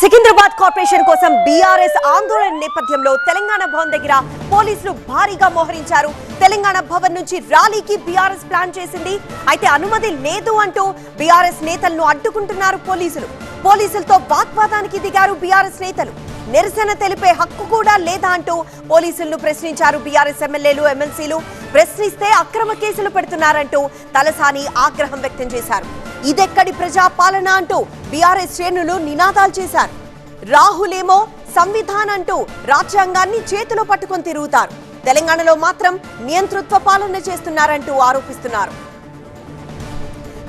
Secunderabad corporation కోసం BRS ఆందోళన నేపథ్యంలో తెలంగాణ భవన్ దగ్గర పోలీసులు భారీగా మోహరించారు. తెలంగాణ భవన్ నుంచి ర్యాలీకి బీఆర్ఎస్ ప్లాన్ చేసింది. అయితే అనుమతి లేదు అంటూ బీఆర్ఎస్ నేతలను అడ్డుకుంటున్నారు పోలీసులు. పోలీసులతో వాగ్వాదానికి దిగారు బీఆర్ఎస్ నేతలు. నిరసన తెలిపే హక్కు కూడా లేదా అంటూ పోలీసులను ప్రశ్నించారు బీఆర్ఎస్ ఎమ్మెల్యేలు ఎమ్మెల్సీలు. ప్రశ్నిస్తే అక్రమ కేసులు పెడుతున్నారంటూ తలసాని ఆగ్రహం వ్యక్తం చేశారు. ఇదెక్కడి ప్రజాపాలన అంటూ బీఆర్ఎస్ శ్రేణులు నినాదాలు చేశారు. రాహులేమో సంవిధాన్ సంవిధానం అంటూ రాజ్యాంగాన్ని చేతిలో పట్టుకొని తిరుగుతారు. తెలంగాణలో మాత్రం నియంతృత్వ పాలన చేస్తున్నారంటూ ఆరోపిస్తున్నారు.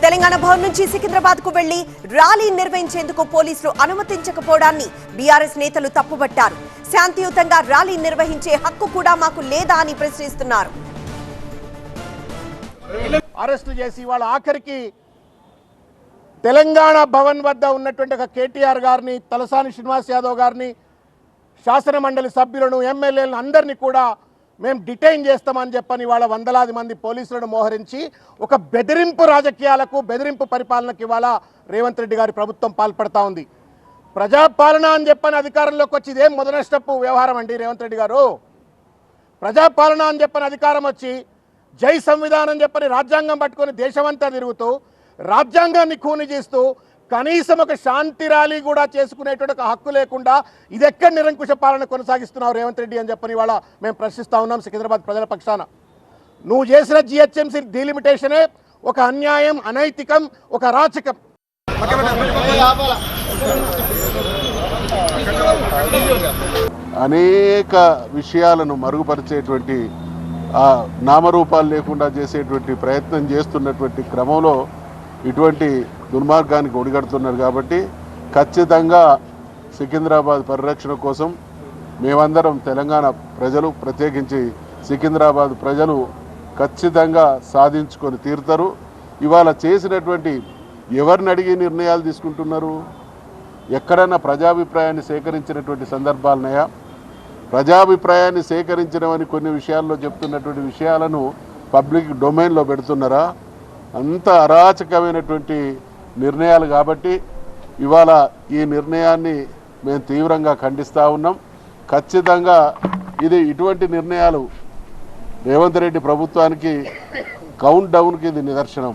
తెలంగాణ భవన్ నుంచి సికింద్రాబాద్కు వెళ్ళి ర్యాలీ నిర్వహించేందుకు పోలీసులు అనుమతించకపోవడాన్ని బీఆర్ఎస్ నేతలు తప్పుబట్టారు. శాంతియుతంగా ర్యాలీ నిర్వహించే హక్కు కూడా మాకు లేదా అని ప్రశ్నిస్తున్నారు. అరెస్టు చేసి వాళ్ళ ఆఖరికి తెలంగాణ భవన్ వద్ద ఉన్నటువంటి ఒక కేటీఆర్ గారిని తలసాని శ్రీనివాస్ యాదవ్ గారిని శాసన మండలి సభ్యులను ఎమ్మెల్యేలను అందరినీ కూడా మేము డిటైన్ చేస్తామని చెప్పని వాళ్ళ వందలాది మంది పోలీసులను మోహరించి ఒక బెదిరింపు రాజకీయాలకు బెదిరింపు పరిపాలనకి ఇవాళ రేవంత్ రెడ్డి గారి ప్రభుత్వం పాల్పడతా ఉంది. ప్రజాపాలన అని చెప్పని అధికారంలోకి వచ్చి ఇదేం మొదనష్టపు వ్యవహారం అండి రేవంత్ రెడ్డి గారు? ప్రజాపాలన అని చెప్పని అధికారం వచ్చి జై సంవిధానం చెప్పని రాజ్యాంగం పట్టుకొని దేశమంతా తిరుగుతూ రాజ్యాంగాన్ని ఖూని చేస్తూ కనీసం ఒక శాంతి ర్యాలీ కూడా చేసుకునేటువంటి ఒక హక్కు లేకుండా ఇది ఎక్కడ నిరంకుశ పాలన కొనసాగిస్తున్నావు రేవంత్ రెడ్డి అని చెప్పని ఇవాళ మేము ప్రశ్నిస్తా ఉన్నాం సికింద్రాబాద్ ప్రజల పక్షాన. నువ్వు చేసిన జిహెచ్ఎంసీ డీలిమిటేషనే ఒక అన్యాయం అనైతికం ఒక రాచకం అనేక విషయాలను మరుగుపరిచేటువంటి నామరూపాలు లేకుండా చేసేటువంటి ప్రయత్నం చేస్తున్నటువంటి క్రమంలో ఇటువంటి దుర్మార్గానికి ఒడిగడుతున్నారు కాబట్టి ఖచ్చితంగా సికింద్రాబాద్ పరిరక్షణ కోసం మేమందరం తెలంగాణ ప్రజలు ప్రత్యేకించి సికింద్రాబాద్ ప్రజలు ఖచ్చితంగా సాధించుకొని తీరుతారు. ఇవాళ చేసినటువంటి ఎవరిని అడిగి నిర్ణయాలు తీసుకుంటున్నారు? ఎక్కడైనా ప్రజాభిప్రాయాన్ని సేకరించినటువంటి సందర్భాలున్నాయా? ప్రజాభిప్రాయాన్ని సేకరించడమని కొన్ని విషయాల్లో చెప్తున్నటువంటి విషయాలను పబ్లిక్ డొమైన్లో పెడుతున్నారా? అంత అరాచకమైనటువంటి నిర్ణయాలు కాబట్టి ఇవాళ ఈ నిర్ణయాన్ని మేము తీవ్రంగా ఖండిస్తూ ఉన్నాం. ఖచ్చితంగా ఇది ఇటువంటి నిర్ణయాలు రేవంత్ రెడ్డి ప్రభుత్వానికి కౌంట్ డౌన్కి ఇది నిదర్శనం.